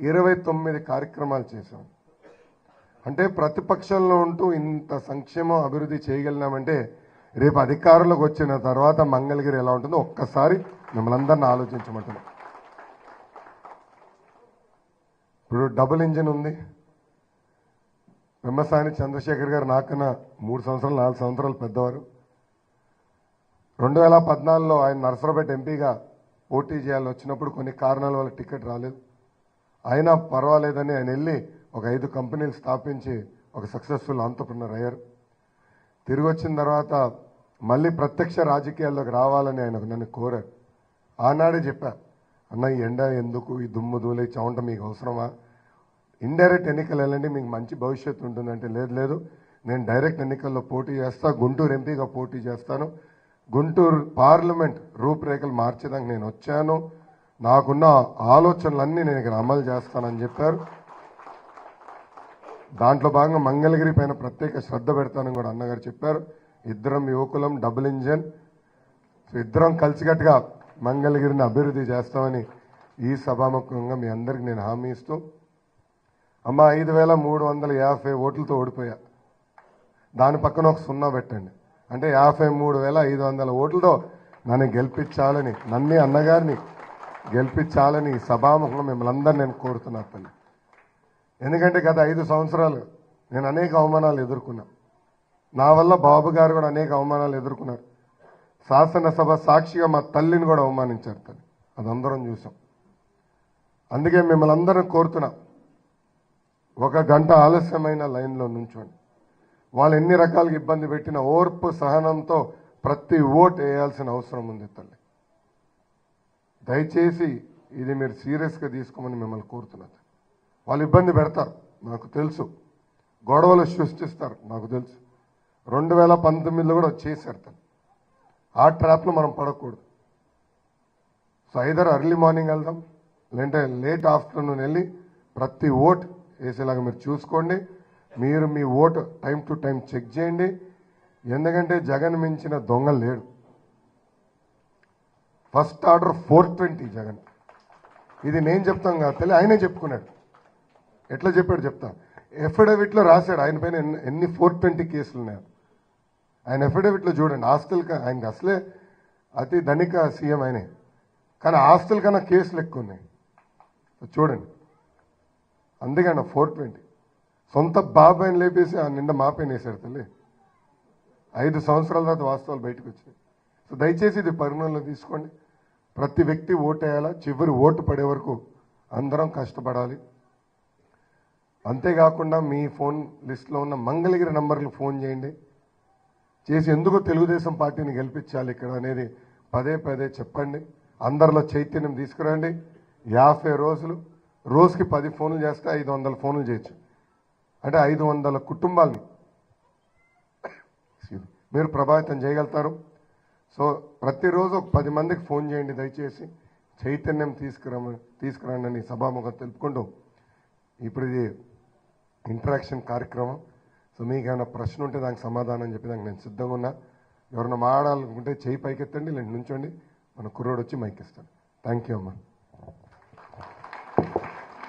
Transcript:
ఇరవై తొమ్మిది కార్యక్రమాలు చేశాం. అంటే ప్రతిపక్షంలో ఉంటూ ఇంత సంక్షేమం అభివృద్ధి చేయగలిగినామంటే రేపు అధికారంలోకి వచ్చిన తర్వాత మంగళగిరి ఎలా ఉంటుందో ఒక్కసారి మిమ్మల్ని అందరిని ఆలోచించమంటున్నాం. ఇప్పుడు డబుల్ ఇంజిన్ ఉంది. వెమ్మసాని చంద్రశేఖర్ గారు నాకన్నా మూడు సంవత్సరాలు నాలుగు సంవత్సరాలు పెద్దవారు. రెండు వేల పద్నాలుగులో ఆయన నరసరావుపేట ఎంపీగా పోటీ చేయాలని వచ్చినప్పుడు కొన్ని కారణాల వల్ల టికెట్ రాలేదు. అయినా పర్వాలేదని ఆయన వెళ్ళి ఒక ఐదు కంపెనీలు స్థాపించి ఒక సక్సెస్ఫుల్ ఆంటర్ప్రినర్ అయ్యారు. తిరిగి వచ్చిన తర్వాత మళ్ళీ ప్రత్యక్ష రాజకీయాల్లోకి రావాలని ఆయన నన్ను కోరారు. ఆనాడే చెప్పా అన్న ఈ ఎండ ఎందుకు? ఈ దుమ్ము దూలే చౌంట మీకు అవసరమా? ఇండైరెక్ట్ ఎన్నికలు వెళ్ళండి మీకు మంచి భవిష్యత్తు ఉంటుందంటే లేదు లేదు. నేను డైరెక్ట్ ఎన్నికల్లో పోటీ చేస్తా గుంటూరు ఎంపీగా పోటీ చేస్తాను. గుంటూరు పార్లమెంట్ రూపురేఖలు మార్చేదానికి నేను వచ్చాను. నాకున్న ఆలోచనలన్నీ నేను ఇక్కడ అమలు చేస్తానని చెప్పారు. దాంట్లో భాగంగా మంగళగిరి పైన ప్రత్యేక శ్రద్ధ పెడతానని కూడా అన్నగారు చెప్పారు. ఇద్దరం యువకులం డబుల్ ఇంజన్. సో ఇద్దరం కలిసికట్టుగా మంగళగిరిని అభివృద్ధి చేస్తామని ఈ సభాముఖంగా మీ అందరికి నేను హామీ ఇస్తూ అమ్మ ఐదు వేల మూడు వందల యాభై ఓట్లతో ఓడిపోయా. దాని పక్కన ఒక సున్నా పెట్టండి. అంటే యాభై మూడు వేల ఐదు వందల ఓట్లతో నన్ను గెలిపించాలని నన్ను అన్నగారిని గెలిపించాలని సభాముఖంలో మిమ్మల్ని అందరూ నేను కోరుతున్నా తల్లి. ఎందుకంటే గత ఐదు సంవత్సరాలు నేను అనేక అవమానాలు ఎదుర్కొన్నా. నా వల్ల బాబు గారు కూడా అనేక అవమానాలు ఎదుర్కొన్నారు. శాసనసభ సాక్షిగా మా తల్లిని కూడా అవమానించారు తల్లి. అది అందరం చూసాం. అందుకే మిమ్మల్ని అందరం కోరుతున్నా. ఒక గంట ఆలస్యమైన లైన్లో నుంచోండి. వాళ్ళు ఎన్ని రకాలుగా ఇబ్బంది పెట్టిన ఓర్పు సహనంతో ప్రతి ఓటు వేయాల్సిన అవసరం ఉంది తల్లి. దయచేసి ఇది మీరు సీరియస్గా తీసుకోమని మిమ్మల్ని కోరుతున్నది వాళ్ళు ఇబ్బంది పెడతారు నాకు తెలుసు. గొడవలు సృష్టిస్తారు నాకు తెలుసు. రెండు వేల పంతొమ్మిదిలో కూడా చేశారు తను. ఆ ట్రాప్లో మనం పడకూడదు. సో ఐదర్ అర్లీ మార్నింగ్ వెళ్దాం లేదంటే లేట్ ఆఫ్టర్నూన్ వెళ్ళి ప్రతి ఓట్ వేసేలాగా మీరు చూసుకోండి. మీరు మీ vote time to time check చేయండి. ఎందుకంటే జగన్ మించిన దొంగ లేడు. First order four twenty Jagan. ఇది నేను చెప్తాం కాదు తెలియ ఆయనే చెప్పుకున్నాడు. ఎట్లా చెప్పాడు చెప్తా. ఎఫిడవిట్లో రాశాడు ఆయన పైన ఎన్ని- ఎన్ని ఫోర్ ట్వంటీ కేసులు ఉన్నాయి. ఆయన ఎఫిడవిట్లో చూడండి హాస్టల్ ఆయనకి అసలే అతి ధనిక సీఎం ఆయనే. కానీ హాస్టల్ కన్నా కేసులు ఎక్కువ ఉన్నాయి. చూడండి. అందుకని ఫోర్ ట్వంటీ. సొంత బాబాయిని లేపేసి ఆ నిండా మాపైన వేశాడు తల్లి ఐదు సంవత్సరాల తర్వాత వాస్తవాలు బయటకు వచ్చినాయి. సో దయచేసి ఇది పరిగణనలో తీసుకోండి. ప్రతి వ్యక్తి ఓటేయాలా? చివరి ఓటు పడే వరకు అందరం కష్టపడాలి. అంతేకాకుండా మీ ఫోన్ లిస్ట్లో ఉన్న మంగళగిరి నంబర్లు ఫోన్ చేయండి. చేసి ఎందుకు తెలుగుదేశం పార్టీని గెలిపించాలి ఇక్కడ అనేది పదే పదే చెప్పండి. అందరిలో చైతన్యం తీసుకురండి. యాభై రోజులు రోజుకి పది ఫోన్లు చేస్తే ఐదు వందల ఫోన్లు చేయొచ్చు. అంటే ఐదు వందల కుటుంబాలని. మీరు ప్రభావితం చేయగలుగుతారు. సో ప్రతిరోజు ఒక పది మందికి ఫోన్ చేయండి దయచేసి. చైతన్యం తీసుకురమ తీసుకురండి సభాముఖం తెలుపుకుంటూ ఇప్పుడు ఇది ఇంటరాక్షన్ కార్యక్రమం. సో మీకు ఏమైనా ప్రశ్న ఉంటే దానికి సమాధానం చెప్పి దానికి నేను సిద్ధంగా ఉన్నా. ఎవరైనా మాడాలనుకుంటే చేయి పైకెత్తండి లేదంటే నుంచోండి. మన కుర్రోడు వచ్చి మైక్ ఇస్తాడు. థ్యాంక్ యూ అమ్మా.